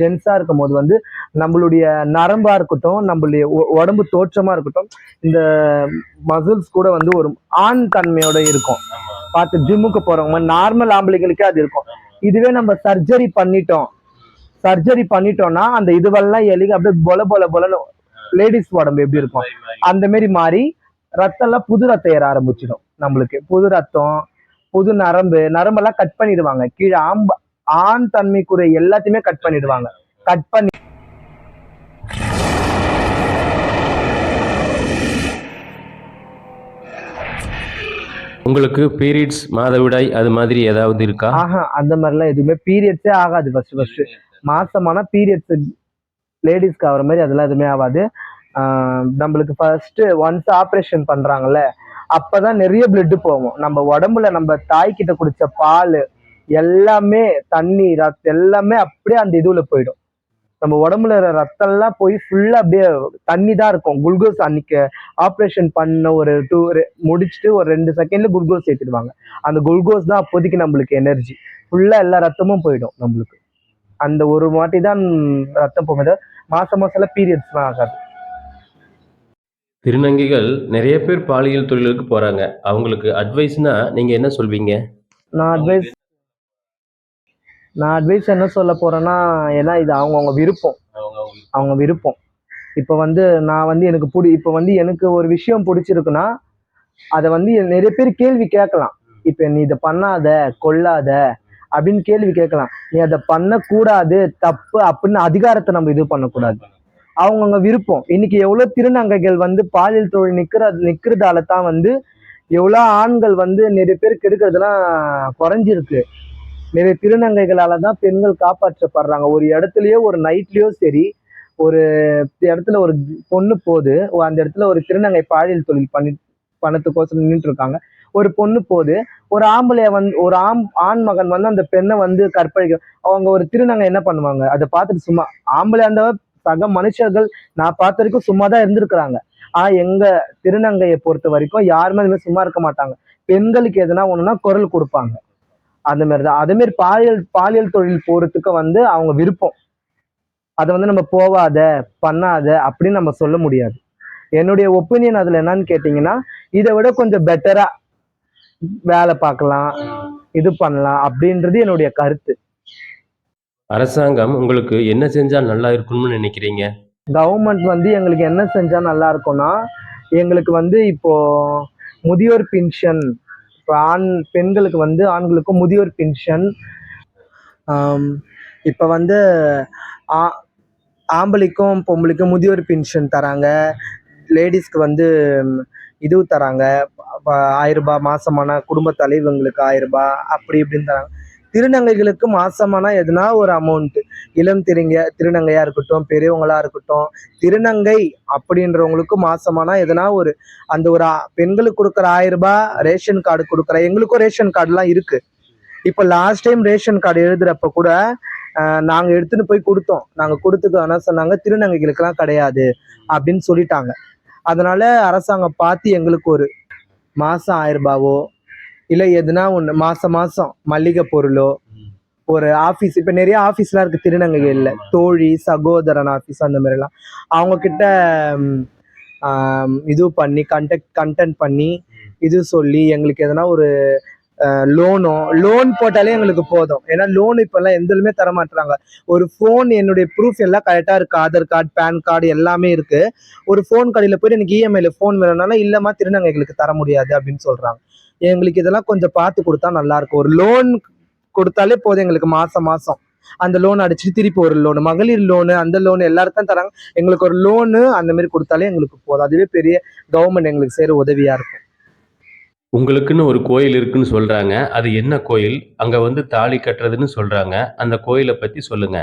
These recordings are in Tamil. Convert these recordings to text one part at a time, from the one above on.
ஜென்ஸா இருக்கும் போது வந்து நம்மளுடைய நரம்பா இருக்கட்டும் நம்மளுடைய உடம்பு தோற்றமா இருக்கட்டும் இந்த மசில்ஸ் கூட வந்து ஒரு ஆண் தன்மையோட இருக்கும். பார்த்து ஜிம்முக்கு போறவங்க நார்மல் ஆம்பளைங்களுக்கே அது இருக்கும். இதுவே நம்ம சர்ஜரி பண்ணிட்டோம். சர்ஜரி பண்ணிட்டோம்னா அந்த இதுவெல்லாம் எலி அப்படியே பொல பொல பொலன்னு லேடிஸ் உடம்பு எப்படி இருக்கும்? அந்த மாதிரி மாறி ரத்தம் எல்லாம் புது ரத்தம் ஏற ஆரம்பிச்சிடும் நம்மளுக்கு. புது ரத்தம் புது நரம்பு நரம்பெல்லாம் கட் பண்ணிடுவாங்க. கீழே ஆம்ப ஆண் தன்மைக்குரிய எல்லாத்தையுமே கட் பண்ணிடுவாங்க. கட் பண்ணி உங்களுக்கு பீரியட்ஸ் மாதவிடாய் அது மாதிரி ஏதாவது இருக்கா? ஆஹா அந்த மாதிரிலாம் எதுவுமே பீரியட்ஸே ஆகாது. ஃபர்ஸ்ட் ஃபர்ஸ்ட் மாசமான பீரியட்ஸ் லேடிஸ்க்கு ஆகிற மாதிரி அதெல்லாம் எதுவுமே ஆகாது. நம்மளுக்கு ஃபர்ஸ்ட் ஒன்ஸ் ஆப்ரேஷன் பண்றாங்கல்ல அப்பதான் நிறைய பிளட் போகும். நம்ம உடம்புல நம்ம தாய்கிட்ட குடிச்ச பால் எல்லாமே தண்ணி ரத்தம் எல்லாமே அப்படியே அந்த இதுல போயிடும். நம்ம உடம்புல இருக்கிற ரத்தம் எல்லாம் போய் ஃபுல்லா அப்படியே தண்ணி தான் இருக்கும். குளுக்கோஸ் அன்னைக்கு ஆப்ரேஷன் பண்ண ஒரு டூ முடிச்சுட்டு ஒரு ரெண்டு செகண்ட்ல குளுக்கோஸ் ஏற்றிடுவாங்க அந்த குளுக்கோஸ் தான் அப்போதைக்கு நம்மளுக்கு எனர்ஜி ஃபுல்லா எல்லா ரத்தமும் போயிடும் நம்மளுக்கு. அந்த ஒரு வாட்டி தான் ரத்தம் போகுது மாசம் மாசம் பீரியட்ஸ்லாம் ஆகாது. திருநங்கைகள் நிறைய பேர் பாலியல் தொழிலுக்கு போறாங்க. அவங்களுக்கு அட்வைஸ்னா நீங்க என்ன சொல்வீங்க? நான் அட்வைஸ் நான் அட்வைஸ் என்ன சொல்ல போறேன்னா ஏன்னா இது அவங்கவுங்க விருப்பம். அவங்க விருப்பம். இப்போ வந்து நான் வந்து எனக்கு பிடி இப்போ வந்து எனக்கு ஒரு விஷயம் பிடிச்சிருக்குன்னா அதை வந்து நிறைய பேர் கேள்வி கேட்கலாம். இப்போ நீ இதை பண்ணாத கொல்லாத அப்படின்னு கேள்வி கேட்கலாம். நீ அதை பண்ணக்கூடாது தப்பு அப்படின்னு அதிகாரத்தை நம்ம இது பண்ணக்கூடாது. அவங்கவுங்க விருப்பம். இன்னைக்கு எவ்வளோ திருநங்கைகள் வந்து பாலியல் தொழில் நிற்கிற நிற்கிறதால தான் வந்து எவ்வளோ ஆண்கள் வந்து நிறைய பேர் கெடுக்கிறதுலாம் குறைஞ்சிருக்கு. நிறைய திருநங்கைகளால தான் பெண்கள் காப்பாற்றப்படுறாங்க. ஒரு இடத்துலயோ ஒரு நைட்லயோ சரி ஒரு இடத்துல ஒரு பொண்ணு போது அந்த இடத்துல ஒரு திருநங்கை பாலியல் தொழில் பண்ணி பணத்துக்கோசம் நின்றுட்டு இருக்காங்க ஒரு பொண்ணு போது ஒரு ஆம்பளைய வந்து ஒரு ஆம் ஆண் மகன் வந்து அந்த பெண்ணை வந்து கற்பழிக்க அவங்க ஒரு திருநங்கை என்ன பண்ணுவாங்க? அதை பார்த்துட்டு சும்மா ஆம்பளை அந்த சக மனுஷர்கள் நான் பார்த்த வரைக்கும் சும்மா தான் இருந்திருக்கிறாங்க. ஆனா எங்க திருநங்கையை பொறுத்த வரைக்கும் யாருமே அது சும்மா இருக்க மாட்டாங்க. பெண்களுக்கு எதுனா ஒண்ணுன்னா குரல் கொடுப்பாங்க. அந்த மாதிரி தான் அதே மாதிரி பாலியல் பாலியல் தொழில் போறதுக்கு வந்து அவங்க விருப்பம். அதை வந்து நம்ம போவாத பண்ணாத அப்படின்னு நம்ம சொல்ல முடியாது. என்னுடைய ஒப்பீனியன் அதுல என்னன்னு கேட்டிங்கன்னா இதை விட கொஞ்சம் பெட்டரா வேலை பார்க்கலாம் இது பண்ணலாம் அப்படின்றது என்னுடைய கருத்து. அரசாங்கம் உங்களுக்கு என்ன செஞ்சா நல்லா இருக்கும்னு நினைக்கிறீங்க? கவர்மெண்ட் வந்து எங்களுக்கு என்ன செஞ்சா நல்லா இருக்கும்னா எங்களுக்கு வந்து இப்போ முதியோர் பென்ஷன் இப்போ ஆண் பெண்களுக்கு வந்து ஆண்களுக்கும் முதியோர் பென்ஷன் இப்போ வந்து ஆ- ஆம்பளைக்கும் பொம்பளைக்கும் முதியோர் பென்ஷன் தராங்க. லேடிஸ்க்கு வந்து இது தராங்க. ப- ஆயிரம் ரூபாய் மாசமான குடும்ப தலைவங்களுக்கு ஆயிரம் ரூபாய் அப்படி இப்படின்னு தராங்க. திருநங்கைகளுக்கு மாசமானா எதுனா ஒரு அமௌண்ட் இளம் திருங்க திருநங்கையா இருக்கட்டும் பெரியவங்களா இருக்கட்டும் திருநங்கை அப்படின்றவங்களுக்கு மாசமானா எதனா ஒரு அந்த ஒரு பெண்களுக்கு கொடுக்குற ஆயிரம் ரூபாய் ரேஷன் கார்டு கொடுக்குற எங்களுக்கும் ரேஷன் கார்டுலாம் இருக்கு. இப்போ லாஸ்ட் டைம் ரேஷன் கார்டு எழுதுறப்ப கூட நாங்கள் நாங்க எடுத்துன்னு போய் கொடுத்தோம். நாங்க கொடுத்துக்க ஆனால் சொன்னாங்க திருநங்கைகளுக்கெல்லாம் கிடையாது அப்படின்னு சொல்லிட்டாங்க. அதனால அரசாங்கம் பார்த்து எங்களுக்கு ஒரு மாசம் ஆயிரம் ரூபாவோ இல்லை எதுனா ஒன்று மாசம் மாசம் மல்லிகை பொருளோ ஒரு ஆஃபீஸ் இப்போ நிறைய ஆஃபீஸ்லாம் இருக்குது திருநங்கைகளில். தோழி சகோதரன் ஆஃபீஸ் அந்த மாதிரிலாம். அவங்க கிட்ட ம், ஆம், இது பண்ணி கண்டக்ட் கண்டென்ட் பண்ணி இது சொல்லி எங்களுக்கு எதனா ஒரு லோனோ லோன் போட்டாலே எங்களுக்கு போதும். ஏன்னா லோன் இப்போல்லாம் எந்தலுமே தர மாட்டுறாங்க ஒரு ஃபோன் என்னுடைய ப்ரூஃப் எல்லாம் கரெக்டாக இருக்குது ஆதார் கார்டு பேன் கார்டு எல்லாமே இருக்குது ஒரு ஃபோன் கடையில் போயிட்டு எனக்கு இஎம்ஐல ஃபோன் வேணும்னால இல்லைம்மா திருநங்கைகளுக்கு தர முடியாது அப்படின்னு சொல்கிறாங்க எங்களுக்கு இதெல்லாம் கொஞ்சம் பார்த்து கொடுத்தா நல்லா இருக்கும் ஒரு லோன் கொடுத்தாலே போதும் எங்களுக்கு மாசம் மாசம். அந்த லோன் அடிச்சுட்டு திருப்பி ஒரு லோன் மகளிர் லோனு அந்த லோன் எல்லாருக்கும் தராங்க. எங்களுக்கு ஒரு லோனு அந்த மாதிரி கொடுத்தாலே எங்களுக்கு போதும். அதுவே பெரிய கவர்மெண்ட் எங்களுக்கு செய்யற உதவியா இருக்கும். உங்களுக்குன்னு ஒரு கோயில் இருக்குன்னு சொல்றாங்க. அது என்ன கோயில்? அங்க வந்து தாலி கட்டுறதுன்னு சொல்றாங்க. அந்த கோயிலை பத்தி சொல்லுங்க.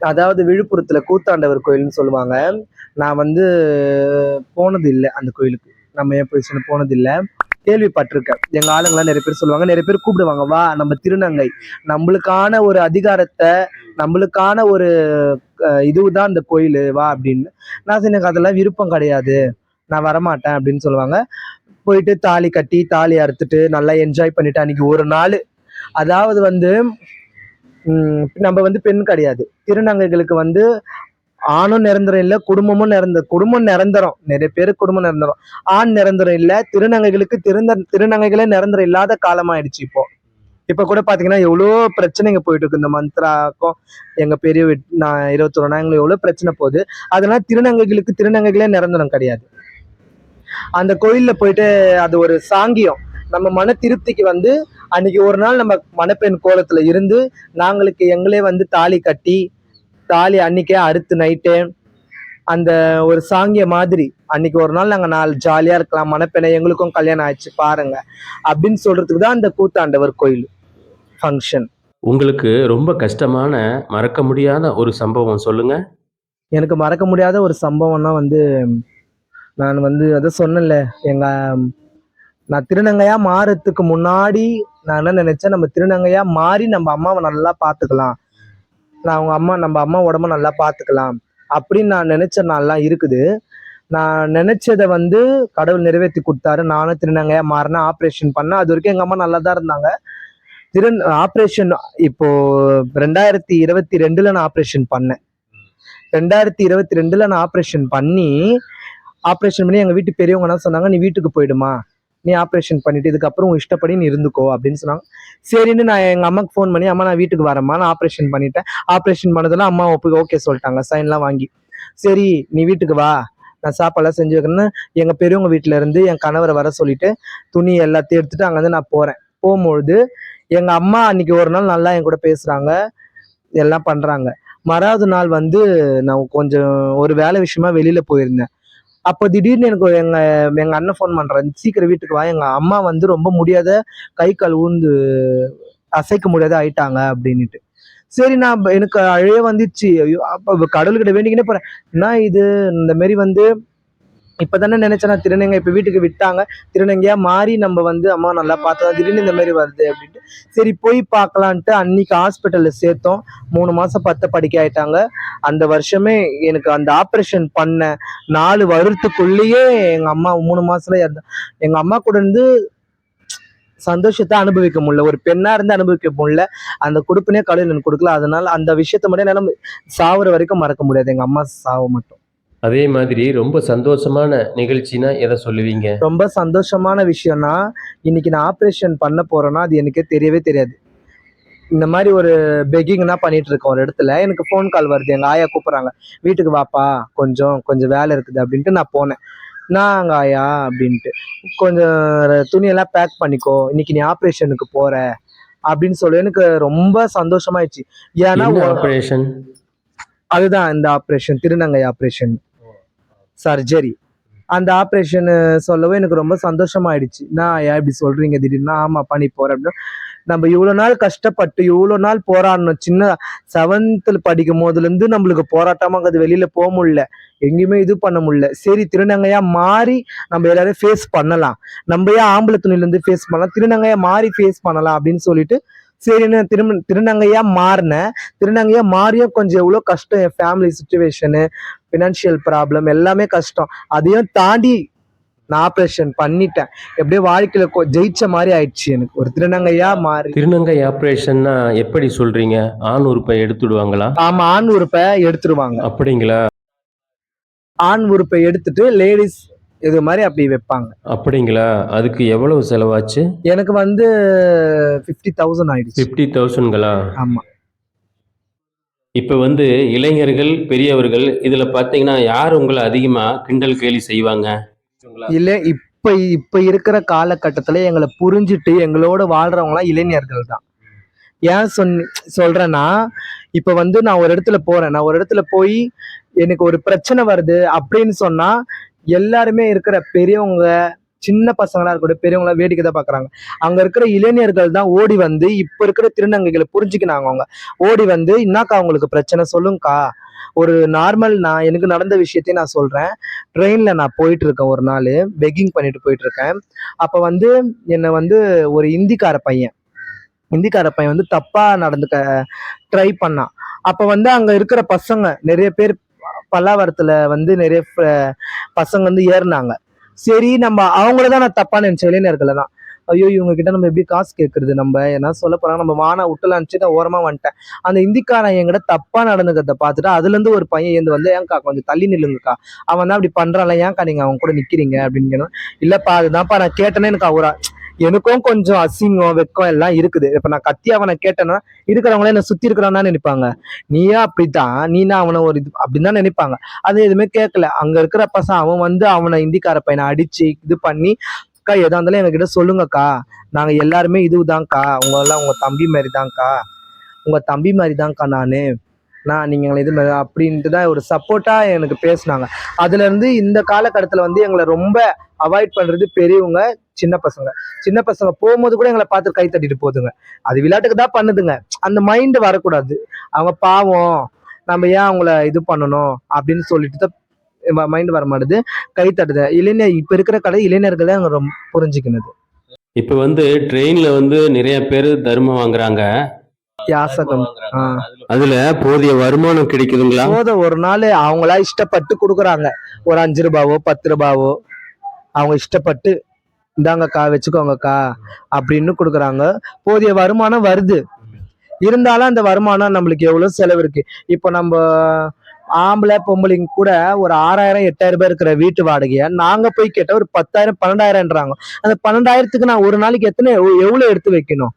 அதாவது விழுப்புரத்துல கூத்தாண்டவர் கோயில்னு சொல்லுவாங்க. நான் வந்து போனது இல்லை அந்த கோயிலுக்கு. நம்ம ஏன் போய் சொன்ன போனது இல்லை கேள்விப்பட்டிருக்கேன். எங்க ஆளுங்களாம் நிறைய பேர் சொல்லுவாங்க நிறைய பேர் கூப்பிடுவாங்க வா நம்ம திருநங்கை. நம்மளுக்கான ஒரு அதிகாரத்தை நம்மளுக்கான ஒரு இதுதான் இந்த கோயில் வா அப்படின்னு. நான் சரி, எனக்கு அதெல்லாம் விருப்பம் கிடையாது. நான் வரமாட்டேன் அப்படின்னு சொல்லுவாங்க. போயிட்டு தாலி கட்டி தாலி அறுத்துட்டு நல்லா என்ஜாய் பண்ணிட்டு அன்னைக்கு ஒரு நாள். அதாவது வந்து நம்ம வந்து பெண் கிடையாது. திருநங்கைகளுக்கு வந்து ஆணும் நிரந்தரம் இல்லை குடும்பமும் நிரந்த குடும்பம் நிரந்தரம். நிறைய பேர் குடும்பம் நிரந்தரம். ஆண் நிரந்தரம் இல்லை திருநங்கைகளுக்கு திருந்த திருநங்கைகளே நிரந்தரம் இல்லாத காலமாயிடுச்சு இப்போ. இப்போ கூட பார்த்தீங்கன்னா எவ்வளோ பிரச்சனைங்க போயிட்டு இருக்கு. இந்த மந்த்ராக்கும் எங்கள் பெரிய வீட் நான் இருபத்தொரு நாயங்களும் எவ்வளோ பிரச்சனை போகுது. அதனால திருநங்கைகளுக்கு திருநங்கைகளே நிரந்தரம் கிடையாது. அந்த கோயிலில் போயிட்டு அது ஒரு சாங்கியம். நம்ம மன திருப்திக்கு வந்து அன்னைக்கு ஒரு நாள் நம்ம மணப்பெண் கோலத்துல இருந்து நாங்களுக்கு எங்களே வந்து தாலி கட்டி தாலி அன்னைக்கே அறுத்து நைட்டு அந்த ஒரு சாங்கிய மாதிரி அன்னைக்கு ஒரு நாள் நாங்கள் நாலு ஜாலியாக இருக்கலாம் மணப்பெண்ணை எங்களுக்கும் கல்யாணம் ஆயிடுச்சு பாருங்க. அப்படின்னு சொல்றதுக்கு தான் அந்த கூத்தாண்டவர் கோயில் ஃபங்க்ஷன் உங்களுக்கு ரொம்ப கஷ்டமான மறக்க முடியாத ஒரு சம்பவம் சொல்லுங்க. எனக்கு மறக்க முடியாத ஒரு சம்பவம்னா வந்து நான் வந்து அதை சொன்னேன்ல எங்க நான் திருநங்கையா மாறதுக்கு முன்னாடி நான் என்ன நினைச்சேன் நம்ம திருநங்கையா மாறி நம்ம அம்மாவை நல்லா பார்த்துக்கலாம். நான் அவங்க அம்மா நம்ம அம்மா உடம்ப நல்லா பார்த்துக்கலாம் அப்படின்னு நான் நினைச்ச நாள்லாம் இருக்குது. நான் நினைச்சதை வந்து கடவுள் நிறைவேற்றி கொடுத்தாரு. நானும் திருநங்கையா மாறினா ஆப்ரேஷன் பண்ணேன் அது வரைக்கும் எங்க அம்மா நல்லா தான் இருந்தாங்க. திரு ஆப்ரேஷன் இப்போ ரெண்டாயிரத்தி இருபத்தி ரெண்டுல நான் ஆப்ரேஷன் பண்ணேன். ரெண்டாயிரத்தி இருபத்தி ரெண்டுல நான் ஆப்ரேஷன் பண்ணி ஆப்ரேஷன் பண்ணி எங்க வீட்டு பெரியவங்க என்ன சொன்னாங்க நீ வீட்டுக்கு போயிடுமா. நீ ஆப்ரேஷன் பண்ணிட்டு இதுக்கப்புறம் உன் இஷ்டப்படி நீ இருந்துக்கோ அப்படின்னு சொன்னாங்க. சரின்னு நான் எங்கள் அம்மாக்கு ஃபோன் பண்ணி அம்மா நான் வீட்டுக்கு வரேம்மா நான் ஆப்ரேஷன் பண்ணிட்டேன். ஆப்ரேஷன் பண்ணதெல்லாம் அம்மா ஒப்பு ஓகே சொல்லிட்டாங்க சைன்லாம் வாங்கி. சரி நீ வீட்டுக்கு வா நான் சாப்பாடெல்லாம் செஞ்சு வைக்கணும்னு எங்கள் பெரியவங்க வீட்டுல இருந்து என் கணவரை வர சொல்லிட்டு துணி எல்லாத்தையும் எடுத்துட்டு அங்கேருந்து நான் போகிறேன் போகும்பொழுது எங்கள் அம்மா அன்னைக்கு ஒரு நாள் நல்லா என் கூட பேசுகிறாங்க எல்லாம் பண்ணுறாங்க மறாவது நாள் வந்து நான் கொஞ்சம் ஒரு வேலை விஷயமா வெளியில் போயிருந்தேன். அப்போ திடீர்னு எனக்கு எங்க எங்க அண்ணன் ஃபோன் பண்றேன் சீக்கிரம் வீட்டுக்கு வா. எங்க அம்மா வந்து ரொம்ப முடியாத கை கால் ஊந்து அசைக்க முடியாத ஆயிட்டாங்க அப்படின்ட்டு சரி நான் எனக்கு அழைய வந்துச்சு. ஐயோ அப்போ கடவுள்கிட்ட வேண்டிக்கினே போறேன். நான் இது? இந்த மாரி வந்து இப்பதானே நினைச்சேன் நான் திருநங்கை இப்போ வீட்டுக்கு விட்டாங்க. திருநங்கையாக மாறி நம்ம வந்து அம்மா நல்லா பார்த்தா திடீர்னு இந்த மாதிரி வருது அப்படின்ட்டு. சரி போய் பார்க்கலான்ட்டு அன்னைக்கு ஹாஸ்பிட்டலில் சேர்த்தோம். மூணு மாதம் பத்து படிக்க ஆயிட்டாங்க. அந்த வருஷமே எனக்கு அந்த ஆப்ரேஷன் பண்ண நாலு வருடத்துக்குள்ளேயே எங்கள் அம்மா மூணு மாசத்துல இறந்து எங்கள் அம்மா கூட இருந்து சந்தோஷத்தை அனுபவிக்க முடியல. ஒரு பெண்ணா இருந்து அனுபவிக்க முடியல. அந்த கொடுப்பினே கடவுள் எனக்கு கொடுக்கல. அதனால அந்த விஷயத்த மட்டும் என்னால் சாவுற வரைக்கும் மறக்க முடியாது. எங்க அம்மா சாவு மட்டும். அதே மாதிரி ரொம்ப சந்தோஷமான நிகழ்ச்சினா எதை சொல்லுவீங்க? ரொம்ப சந்தோஷமான விஷயம்னா இன்னைக்கு நான் ஆப்ரேஷன் பண்ண போறேன்னா அது எனக்கே தெரியவே தெரியாது. இந்த மாதிரி ஒரு பெக்கிங்னா பண்ணிட்டு இருக்கேன் ஒரு இடத்துல. எனக்கு ஃபோன் கால் வருது. எங்க ஆயா கூப்பிடுறாங்க. வீட்டுக்கு வாப்பா. கொஞ்சம் கொஞ்சம் வேலை இருக்குது அப்படின்ட்டு நான் போனேன். நான் அங்க ஆயா அப்படின்ட்டு. கொஞ்சம் துணியெல்லாம் பேக் பண்ணிக்கோ. இன்னைக்கு நீ ஆப்ரேஷனுக்கு போற. அப்படின்னு சொல்லி எனக்கு ரொம்ப சந்தோஷமாயிடுச்சு. ஏன்னா ஆபரேஷன் அதுதான் இந்த ஆப்ரேஷன் திருநங்கை ஆப்ரேஷன் சர்ஜரி அந்த ஆப்ரேஷனு சொல்லவும் எனக்கு ரொம்ப சந்தோஷமாயிடுச்சு. நான் ஏன் இப்படி சொல்றீங்க? திடீர்னு ஆமா பண்ணி போறேன் அப்படின்னு நம்ம இவ்வளோ நாள் கஷ்டப்பட்டு இவ்வளோ நாள் போராடணும். சின்ன செவன்த்தில் படிக்கும் போதுலேருந்து நம்மளுக்கு போராட்டமாக அது வெளியில் போக முடியல. எங்கேயுமே இது பண்ண முடியல. சரி திருநங்கையா மாறி நம்ம எல்லாரும் ஃபேஸ் பண்ணலாம். நம்ம ஏன் ஆம்பளை துணிலேருந்து ஃபேஸ் பண்ணலாம்? திருநங்கையா மாறி ஃபேஸ் பண்ணலாம் அப்படின்னு சொல்லிட்டு சரின்னு திரு திருநங்கையா மாறினேன். திருநங்கையா மாறியும் கொஞ்சம் எவ்வளோ கஷ்டம் என் ஃபேமிலி சுச்சுவேஷனு ஃபினான்ஷியல் ப்ராப்ளம் எல்லாமே கஷ்டம். அதையும் தாண்டி நான் ஆப்ரேஷன் பண்ணிட்டேன். எப்படியோ வாழ்க்கையில ஜெயிச்ச மாதிரி ஆயிடுச்சு எனக்கு. ஒரு திருநங்கையா மாறி. திருநங்கை ஆபரேஷன்னா எப்படி சொல்றீங்க? ஆண் உறுப்பை எடுத்துடுவாங்களா? ஆமா ஆண் உறுப்பை எடுத்துருவாங்க. அப்படிங்களா? ஆண் உறுப்பை எடுத்துட்டு லேடிஸ் இது மாதிரி அப்படி வைப்பாங்க. அப்படிங்களா? அதுக்கு எவ்வளவு செலவாச்சு? எனக்கு வந்து ஃபிஃப்டி தௌசண்ட் ஆயிடுச்சு. ஃபிஃப்டி தௌசண்ட்களா ஆமா. இப்போ வந்து இளைஞர்கள் பெரியவர்கள் இதில் பார்த்தீங்கன்னா யார் உங்களை அதிகமாக கிண்டல் கேலி செய்வாங்க? இல்ல இப்ப இப்ப இருக்கிற காலகட்டத்துல எங்களை புரிஞ்சுட்டு எங்களோட வாழ்றவங்களாம் இளைஞர்கள் தான் ஏன் சொன் சொல்றேன்னா இப்ப வந்து நான் ஒரு இடத்துல போறேன். நான் ஒரு இடத்துல போய் எனக்கு ஒரு பிரச்சனை வருது அப்படின்னு சொன்னா எல்லாருமே இருக்கிற பெரியவங்க சின்ன பசங்களா இருக்கட்டும் பெரியவங்களா வேடிக்கை தான் பாக்குறாங்க. அங்க இருக்கிற இளைஞர்கள் தான் ஓடி வந்து இப்ப இருக்கிற திருநங்கைகளை புரிஞ்சுக்கினாங்க அவங்க. ஓடி வந்து இன்னாக்கா அவங்களுக்கு பிரச்சனை? சொல்லுங்கக்கா. ஒரு நார்மல் நான் எனக்கு நடந்த விஷயத்தையும் நான் சொல்றேன். ட்ரெயின்ல நான் போயிட்டு இருக்கேன் ஒரு நாள். பெக்கிங் பண்ணிட்டு போயிட்டு இருக்கேன் அப்ப வந்து என்னை வந்து ஒரு இந்திக்கார பையன். இந்திக்கார பையன் வந்து தப்பா நடந்துக்க ட்ரை பண்ணான். அப்ப வந்து அங்க இருக்கிற பசங்க நிறைய பேர் பல்லாவரத்துல வந்து நிறைய பசங்க வந்து ஏறினாங்க. சரி நம்ம அவங்கள தான் நான் தப்பா நினைச்சேன். இளைஞர்களை தான். ஐயோ இவங்க கிட்ட நம்ம எப்படி காசு கேட்கறது நம்ம? என்ன சொல்ல போறாங்க நம்ம வானா விட்டலான்னு நான் ஓரமா வந்துட்டேன். அந்த இந்திக்காரன் என்கிட்ட தப்பா நடந்துக்கிறத பார்த்துட்டு அதுல இருந்து ஒரு பையன் ஏந்து வந்து ஏன்க்கா கொஞ்சம் தள்ளி நில்லுங்கக்கா. அவன் தான் அப்படி பண்றான்ல. ஏன்க்கா நீங்க அவன் கூட நிக்கிறீங்க? அப்படின்னு இல்லப்பா அதுதான்ப்பா நான் கேட்டேனே எனக்கு அவரா எனக்கும் கொஞ்சம் அசிங்கம் வெக்கம் எல்லாம் இருக்குது. இப்ப நான் கத்தி அவனை கேட்டேன்னா இருக்கிறவங்களே என்னை சுத்தி இருக்கிறவனா நினைப்பாங்க. நீயா அப்படித்தான் நீனா அவனை ஒரு இது அப்படின்னு தான் நினைப்பாங்க. அது எதுவுமே கேட்கல. அங்க இருக்கிற பசங்க அவன் வந்து அவனை இந்திக்கார பையனை அடிச்சு இது பண்ணி அக்கா எதா இருந்தாலும் எங்ககிட்ட சொல்லுங்கக்கா. நாங்க எல்லாருமே இதுதான்க்கா. உங்க எல்லாம் உங்க தம்பி மாதிரி தான்க்கா உங்க தம்பி மாதிரி தான்க்கா நானு. நான் நீங்கள் எங்களை இது மாதிரி அப்படின்ட்டு தான் ஒரு சப்போர்ட்டாக எனக்கு பேசுனாங்க. அதுலேருந்து இந்த காலகட்டத்தில் வந்து எங்களை ரொம்ப அவாய்ட் பண்ணுறது பெரியவங்க சின்ன பசங்க. சின்ன பசங்க போகும்போது கூட எங்களை பார்த்து கை தட்டிட்டு போகுதுங்க. அது விளையாட்டுக்கு தான் பண்ணுதுங்க. அந்த மைண்ட் வரக்கூடாது. அவங்க பாவம். நம்ம ஏன் அவங்கள இது பண்ணணும்? அப்படின்னு சொல்லிட்டு தான் மைண்ட் வர மாட்டுது. கை தட்டுது. இளைஞர் இப்ப இருக்கிற கடை இளைஞர்கள் தான் ரொம்ப புரிஞ்சுக்கணுது இப்போ வந்து ட்ரெயின்ல வந்து நிறைய பேர் தர்மம் வாங்குறாங்க. யாசகம். ஆ. அதுல போதிய வருமானம் கிடைக்குதுங்களா? போத ஒரு நாள் அவங்களா இஷ்டப்பட்டு கொடுக்குறாங்க. ஒரு அஞ்சு ரூபாவோ பத்து ரூபாவோ. அவங்க இஷ்டப்பட்டு இந்தாங்கக்கா வச்சுக்கோங்கக்கா அப்படின்னு கொடுக்குறாங்க. போதிய வருமானம் வருது. இருந்தாலும் அந்த வருமானம் நம்மளுக்கு எவ்வளவு செலவு இருக்கு? இப்போ நம்ம ஆம்பளை பொம்பளைங்க கூட ஒரு ஆறாயிரம் எட்டாயிரம் ரூபாய் இருக்கிற வீட்டு வாடகையை நாங்க போய் கேட்டால் ஒரு பத்தாயிரம் பன்னெண்டாயிரம்ன்றாங்க. அந்த பன்னெண்டாயிரத்துக்கு நான் ஒரு நாளைக்கு எத்தனை எவ்வளோ எவ்வளவு எடுத்து வைக்கணும்?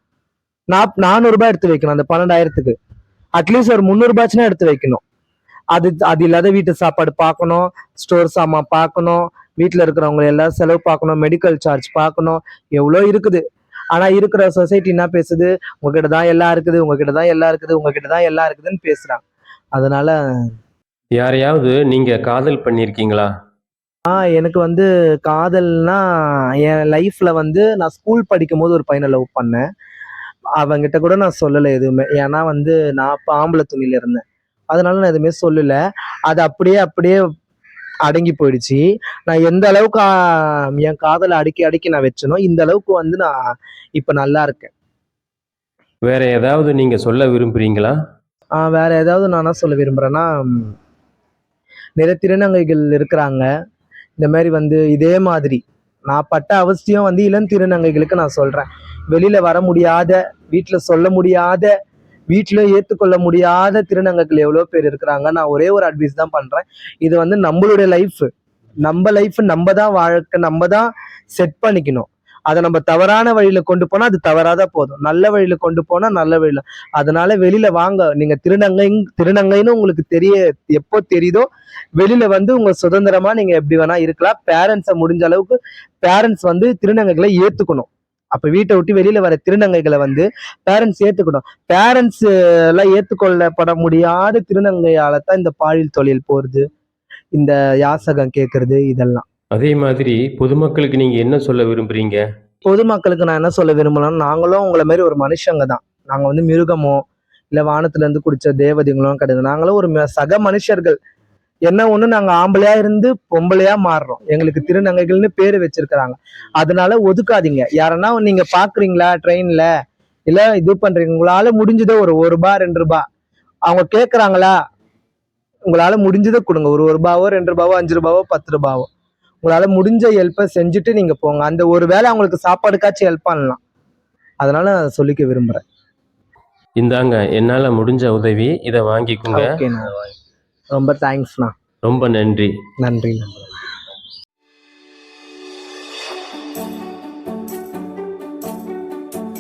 நான் நானூறு ரூபாய் எடுத்து வைக்கணும் அந்த பன்னெண்டாயிரத்துக்கு. அட்லீஸ்ட் ஒரு முந்நூறுபாச்சுன்னா எடுத்து வைக்கணும். அது அது இல்லாத வீட்டு சாப்பாடு பார்க்கணும் ஸ்டோர் சாமான் பார்க்கணும் வீட்டில் இருக்கிறவங்க எல்லாம் செலவு பார்க்கணும் மெடிக்கல் சார்ஜ் பார்க்கணும். எவ்வளோ இருக்குது? ஆனா இருக்கிற சொசைட்டி என்ன பேசுது? உங்ககிட்ட தான் எல்லாம் இருக்குது உங்ககிட்ட தான் எல்லாம் இருக்குது உங்ககிட்ட தான் எல்லாம் இருக்குதுன்னு பேசுறாங்க. அதனால யாரையாவது நீங்க காதல் பண்ணியிருக்கீங்களா? ஆ எனக்கு வந்து காதல்னா என் லைஃப்ல வந்து நான் ஸ்கூல் படிக்கும் போது ஒரு பையனை லவ் பண்ணேன். அவங்கிட்ட கூட நான் சொல்லலை எதுவுமே. ஏன்னா வந்து நான் அப்ப ஆம்பளை துணியில இருந்தேன். அதனால நான் எதுவுமே சொல்லல. அது அப்படியே அப்படியே அடங்கி போயிடுச்சு. நான் எந்த அளவுக்கு என் காதலை அடக்கி அடக்கி நான் வச்சனோ இந்த அளவுக்கு வந்து நான் இப்ப நல்லா இருக்கேன். வேற ஏதாவது நீங்க சொல்ல விரும்புறீங்களா? வேற ஏதாவது நான் என்ன சொல்ல விரும்புறேன்னா நிறைய திருநங்கைகள் இருக்கிறாங்க. இந்த மாதிரி வந்து இதே மாதிரி நான் பட்ட அவசியம் வந்து இளம் திருநங்கைகளுக்கு நான் சொல்றேன். வெளியில வர முடியாத வீட்டுல சொல்ல முடியாத வீட்டிலே ஏற்றுக்கொள்ள முடியாத திருநங்கைகள் எவ்வளோ பேர் இருக்கிறாங்க. நான் ஒரே ஒரு அட்வைஸ் தான் பண்ணுறேன் இது வந்து நம்மளுடைய லைஃப் நம்ம லைஃப் நம்ம தான் வாழ்க்கை நம்ம தான் செட் பண்ணிக்கணும். அதை நம்ம தவறான வழியில கொண்டு போனா அது தவறாத போதும். நல்ல வழியில கொண்டு போனா நல்ல வழியில. அதனால வெளியில வாங்க. நீங்க திருநங்கை திருநங்கைன்னு உங்களுக்கு தெரிய எப்போ தெரியுதோ வெளியில வந்து உங்க சுதந்திரமா நீங்க எப்படி வேணா இருக்கலாம். பேரண்ட்ஸை முடிஞ்ச அளவுக்கு பேரண்ட்ஸ் வந்து திருநங்கைகளை ஏத்துக்கணும். அப்ப வீட்டை விட்டு வெளியில வர திருநங்கைகளை வந்து பேரண்ட்ஸ் ஏத்துக்கணும். பேரண்ட்ஸ் எல்லாம் ஏத்துக்கொள்ளப்பட முடியாத திருநங்கையால தான் இந்த பாலியல் தொழில் போறது. இந்த யாசகம் கேட்கறது இதெல்லாம். அதே மாதிரி பொதுமக்களுக்கு நீங்க என்ன சொல்ல விரும்புறீங்க? பொதுமக்களுக்கு நான் என்ன சொல்ல விரும்பலாம் நாங்களும் உங்களை மாதிரி ஒரு மனுஷங்க தான். நாங்க வந்து மிருகமோ இல்ல வானத்துல இருந்து குடிச்ச தேவதைங்களும் கிடையாது. நாங்களும் ஒரு சக மனுஷர்கள். என்ன ஒண்ணு நாங்க ஆம்பளையா இருந்து பொம்பளையா மாறுறோம். எங்களுக்கு திருநங்கைகள்னு பேரு வச்சிருக்கிறாங்க. அதனால ஒதுக்காதீங்க. யாரன்னா நீங்க பாக்குறீங்களா ட்ரெயின்ல இல்ல இது பண்றீங்க. உங்களால முடிஞ்சதோ ஒரு ஒரு ரூபா ரெண்டு ரூபா. அவங்க கேக்குறாங்களா? உங்களால முடிஞ்சதை கொடுங்க. ஒரு ஒரு ரூபாவோ ரெண்டு ரூபாவோ அஞ்சு ரூபாவோ பத்து ரூபாவோ. உங்களால முடிஞ்ச ஹெல்ப்பை செஞ்சுட்டு நீங்க போங்க. அந்த ஒரு வேளை அவங்களுக்கு சாப்பாடுக்காச்சும் ஹெல்ப் பண்ணலாம். அதனால நான் சொல்லிக்க விரும்புறேன். இந்தாங்க என்னால முடிஞ்ச உதவி. இதை வாங்கிக்கோங்க. ரொம்ப தேங்க்ஸ்ண்ணா ரொம்ப நன்றி நன்றி.